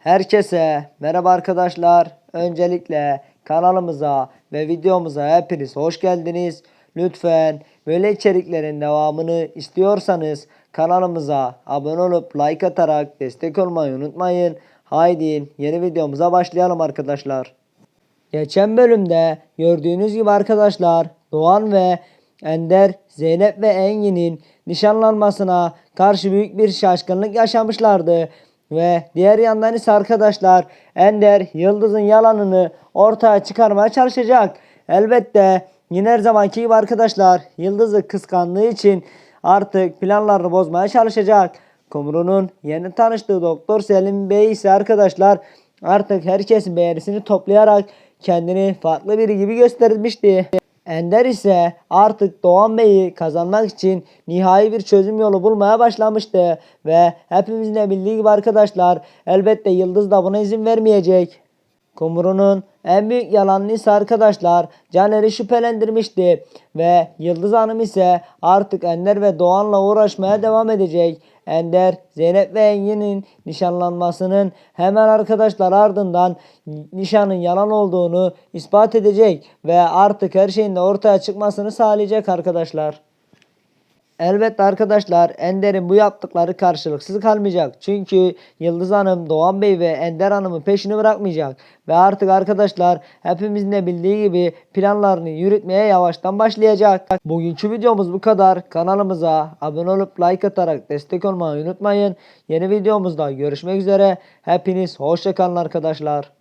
Herkese merhaba arkadaşlar. Öncelikle kanalımıza ve videomuza hepiniz hoş geldiniz. Lütfen böyle içeriklerin devamını istiyorsanız kanalımıza abone olup like atarak destek olmayı unutmayın. Haydi yeni videomuza başlayalım arkadaşlar. Geçen bölümde gördüğünüz gibi arkadaşlar Doğan ve Ender, Zeynep ve Engin'in nişanlanmasına karşı büyük bir şaşkınlık yaşamışlardı. Ve diğer yandan ise arkadaşlar Ender Yıldız'ın yalanını ortaya çıkarmaya çalışacak. Elbette yine her zamanki gibi arkadaşlar Yıldız'ı kıskandığı için artık planlarını bozmaya çalışacak. Kumru'nun yeni tanıştığı Doktor Selim Bey ise arkadaşlar artık herkesin beğenisini toplayarak kendini farklı biri gibi göstermişti. Ender ise artık Doğan Bey'i kazanmak için nihai bir çözüm yolu bulmaya başlamıştı. Ve hepimizin de bildiği gibi arkadaşlar elbette Yıldız da buna izin vermeyecek. Kumru'nun en büyük yalanını ise arkadaşlar Caner'i şüphelendirmişti ve Yıldız Hanım ise artık Ender ve Doğan'la uğraşmaya devam edecek. Ender, Zeynep ve Engin'in nişanlanmasının hemen arkadaşlar ardından nişanın yalan olduğunu ispat edecek ve artık her şeyin de ortaya çıkmasını sağlayacak arkadaşlar. Elbette arkadaşlar Ender'in bu yaptıkları karşılıksız kalmayacak. Çünkü Yıldız Hanım, Doğan Bey ve Ender Hanım'ın peşini bırakmayacak. Ve artık arkadaşlar hepimizin de bildiği gibi planlarını yürütmeye yavaştan başlayacak. Bugünkü videomuz bu kadar. Kanalımıza abone olup like atarak destek olmayı unutmayın. Yeni videomuzda görüşmek üzere. Hepiniz hoşçakalın arkadaşlar.